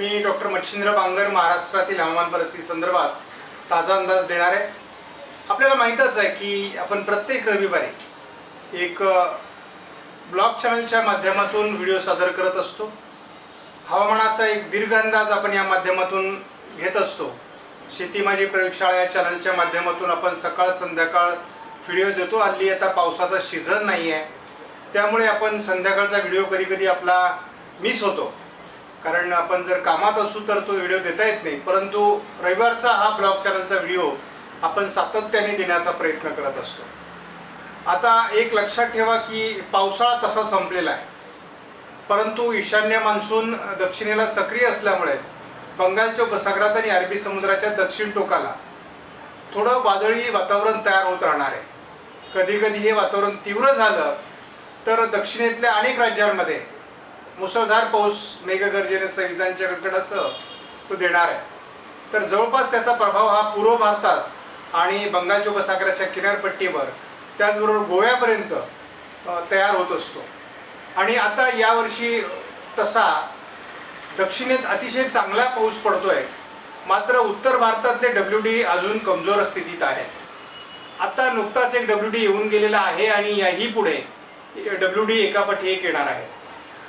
मी doctor Machhindra Bangar महाराष्ट्रातील हवामान परिस्थिती संदर्भात ताजा अंदाज देणार आहे. आपल्याला माहीतच आहे की आपण प्रत्येक रविवारी एक ब्लॉग चॅनलच्या माध्यमातून व्हिडिओ सादर करत असतो. हवामानाचा एक दीर्घ अंदाज आपण या माध्यमातून घेत असतो. शेती माझी प्रयोगशाळा या चॅनलच्या माध्यमातून आपण सकाळ संध्याकाळ व्हिडिओ देतो. हल्ली आता पावसाचा सीझन नाही आहे त्यामुळे आपण संध्याकाळचा व्हिडिओ कधी कधी आपला मिस होतो. कारण आपण जर कामात असू तर तो व्हिडिओ देता येत नाही. परंतु रविवारचा हा ब्लॉग चॅनलचा व्हिडिओ आपण सातत्याने देण्याचा प्रयत्न करत असतो. आता एक लक्षात ठेवा की पावसाळा तसा संपलेला आहे. परंतु ईशान्य मान्सून दक्षिणेला सक्रिय असल्यामुळे बंगालच्या उपसागरात आणि अरबी समुद्राच्या दक्षिण टोकाला थोडं वादळी वातावरण तयार होत राहणार आहे. कधीकधी हे वातावरण तीव्र झालं तर दक्षिणेतल्या अनेक राज्यांमध्ये मुसळधार पाऊस मेघगर्जनेसह विजांच्या कडकडासह तो देणार आहे. तर जवळपास त्याचा प्रभाव हा पूर्व भारतात आणि बंगालच्या उपसागराच्या किनारपट्टीवर त्याचबरोबर गोव्यापर्यंत तयार होत असतो. आणि आता यावर्षी तसा दक्षिणेत अतिशय चांगला पाऊस पडतोय. मात्र उत्तर भारतातले डब्ल्यू डी अजून कमजोर स्थितीत आहेत आता नुकताच एक डब्ल्यू डी येऊन गेलेला आहे आणि याही पुढे डब्ल्यू डी एकापाठी एक येणार आहे.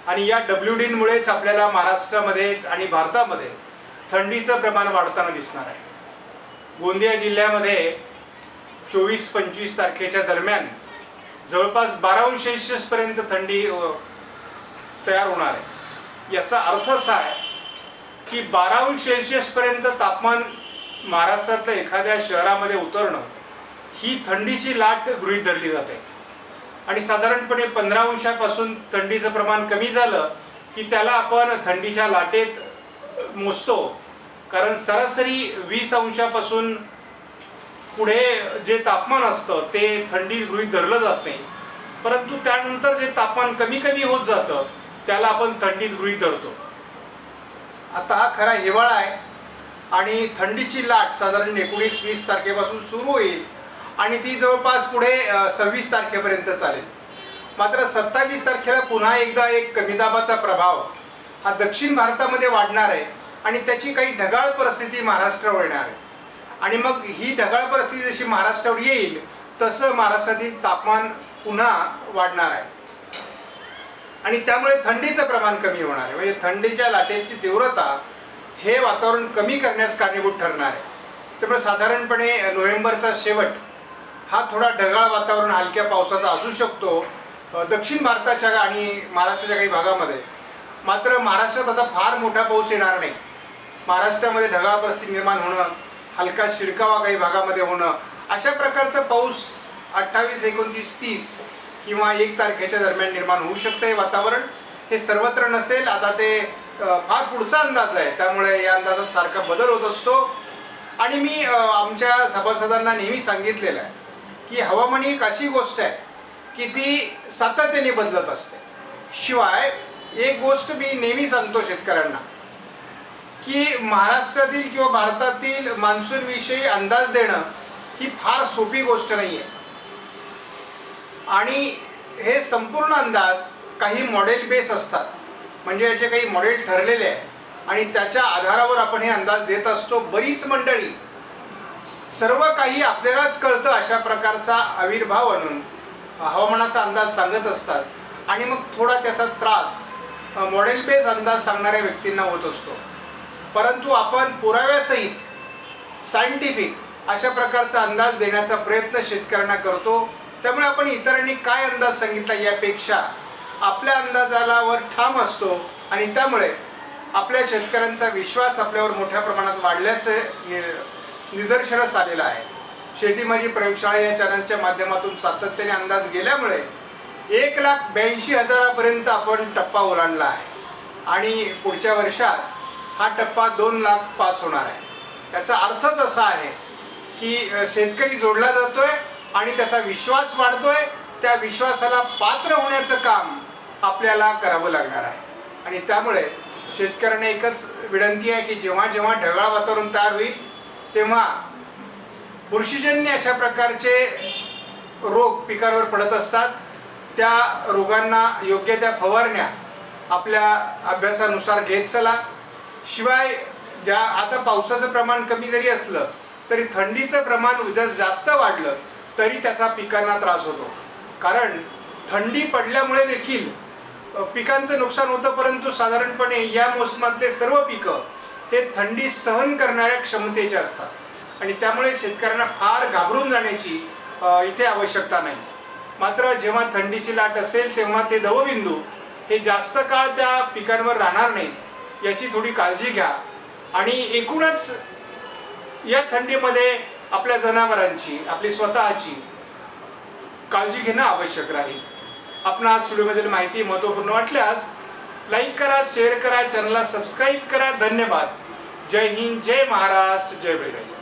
आणि या डब्ल्यू डीनमुळेच आपल्याला महाराष्ट्रामध्ये आणि भारतामध्ये थंडीचं प्रमाण वाढताना दिसणार आहे. गोंदिया जिल्ह्यामध्ये चोवीस पंचवीस तारखेच्या दरम्यान जवळपास बारा अंश थंडी तयार होणार आहे. याचा अर्थ असा आहे की बारा अंश तापमान महाराष्ट्रातल्या एखाद्या शहरामध्ये उतरणं ही थंडीची लाट गृहीत धरली जाते. आणि साधारणपणे पंधरा अंशापासून थंडीचं प्रमाण कमी झालं की त्याला आपण थंडीच्या लाटेत मोजतो. कारण सरासरी वीस अंशापासून पुढे जे तापमान असतं ते थंडी गृहीत धरलं जात नाही. परंतु त्यानंतर जे तापमान कमी कमी होत जातं त्याला आपण थंडीत गृहीत धरतो. आता हा खरा हिवाळा आहे आणि थंडीची लाट साधारण एकोणीस वीस तारखेपासून सुरू होईल. आणि ती जवळपास पुढे सव्वीस तारखेपर्यंत चालेल. मात्र सत्तावीस तारखेला पुन्हा एकदा एक कमी दाबाचा प्रभाव हा दक्षिण भारतामध्ये वाढणार आहे आणि त्याची काही ढगाळ परिस्थिती महाराष्ट्रावर येणार आहे. आणि मग ही ढगाळ परिस्थिती जशी महाराष्ट्रावर येईल तसं महाराष्ट्रातील तापमान पुन्हा वाढणार आहे. आणि त्यामुळे थंडीचं प्रमाण कमी होणार आहे. म्हणजे थंडीच्या लाटेची तीव्रता हे वातावरण कमी करण्यास कारणीभूत ठरणार आहे. त्यामुळे साधारणपणे नोव्हेंबरचा शेवट हा थोडा ढगाळ वातावरण हलक्या पावसाचा असू शकतो दक्षिण भारताच्या आणि महाराष्ट्राच्या काही भागामध्ये. मात्र महाराष्ट्रात आता फार मोठा पाऊस येणार नाही. महाराष्ट्रामध्ये ढगाळ परिस्थिती निर्माण होणं हलका शिडकावा काही भागामध्ये होणं अशा प्रकारचा पाऊस अठ्ठावीस एकोणतीस तीस किंवा एक तारखेच्या दरम्यान निर्माण होऊ शकतं हे वातावरण. हे सर्वत्र नसेल आता ते फार पुढचा अंदाज आहे. त्यामुळे या अंदाजात सारखा बदल होत असतो. आणि मी आमच्या सभासदांना नेहमी सांगितलेलं आहे की हवामान ही एक अशी गोष्ट आहे की ती सातत्याने बदलत असते. शिवाय एक गोष्ट मी नेहमी सांगतो शेतकऱ्यांना की महाराष्ट्रातील किंवा भारतातील मान्सूनविषयी अंदाज देणं ही फार सोपी गोष्ट नाही आहे आणि हे संपूर्ण अंदाज काही मॉडेल बेस असतात. म्हणजे याचे काही मॉडेल ठरलेले आहे आणि त्याच्या आधारावर आपण हे अंदाज देत असतो बरीच मंडळी सर्व काही आपल्यालाच कळतं अशा प्रकारचा आविर्भाव आणून हवामानाचा अंदाज सांगत असतात. आणि मग थोडा त्याचा त्रास मॉडेल बेस अंदाज सांगणाऱ्या व्यक्तींना होत असतो. परंतु आपण पुराव्यासहित सायंटिफिक अशा प्रकारचा अंदाज देण्याचा प्रयत्न शेतकऱ्यांना करतो. त्यामुळे आपण इतरांनी काय अंदाज सांगितला यापेक्षा आपल्या अंदाजालावर ठाम असतो. आणि त्यामुळे आपल्या शेतकऱ्यांचा विश्वास आपल्यावर मोठ्या प्रमाणात वाढल्याचं निदर्शनास आलेलं आहे. शेती माझी प्रयोगशाळा या चॅनलच्या माध्यमातून सातत्याने अंदाज गेल्यामुळे एक लाख ब्याऐंशी हजारापर्यंत आपण टप्पा ओलांडला आहे. आणि पुढच्या वर्षात हा टप्पा दोन लाख पास होणार आहे. याचा अर्थच असा आहे की शेतकरी जोडला जातोय आणि त्याचा विश्वास वाढतोय. त्या विश्वासाला पात्र होण्याचं काम आपल्याला करावं लागणार आहे. आणि त्यामुळे शेतकऱ्यांना एकच विनंती आहे की जेव्हा जेव्हा ढगाळ वातावरण तयार होईल तेव्हा बुरशीजन्य अशा प्रकारचे रोग पिकांवर पडत असतात. त्या रोगांना योग्य त्या फवारण्या आपल्या अभ्यासानुसार घेत चला. शिवाय ज्या आता पावसाचं प्रमाण कमी जरी असलं तरी थंडीचं प्रमाण जर जास्त वाढलं तरी त्याचा पिकांना त्रास होतो. कारण थंडी पडल्यामुळे देखील पिकांचं नुकसान होतं परंतु साधारणपणे या मोसमातले सर्व पिकं हे थंडी सहन करणाऱ्या क्षमतेचे असतात. आणि त्यामुळे शेतकऱ्यांना फार घाबरून जाण्याची इथे आवश्यकता नाही. मात्र जेव्हा थंडीची लाट असेल तेव्हा ते दवबिंदू हे जास्त काळ त्या पिकांवर राहणार नाहीत याची थोडी काळजी घ्या. आणि एकूणच या थंडीमध्ये आपल्या जनावरांची आपली स्वतःची काळजी घेणं आवश्यक राहील. आज व्हिडिओमधील माहिती महत्त्वपूर्ण वाटल्यास लाईक करा शेअर करा चॅनलला सबस्क्राईब करा. धन्यवाद. जय हिंद जय महाराष्ट्र जय बळीराजा.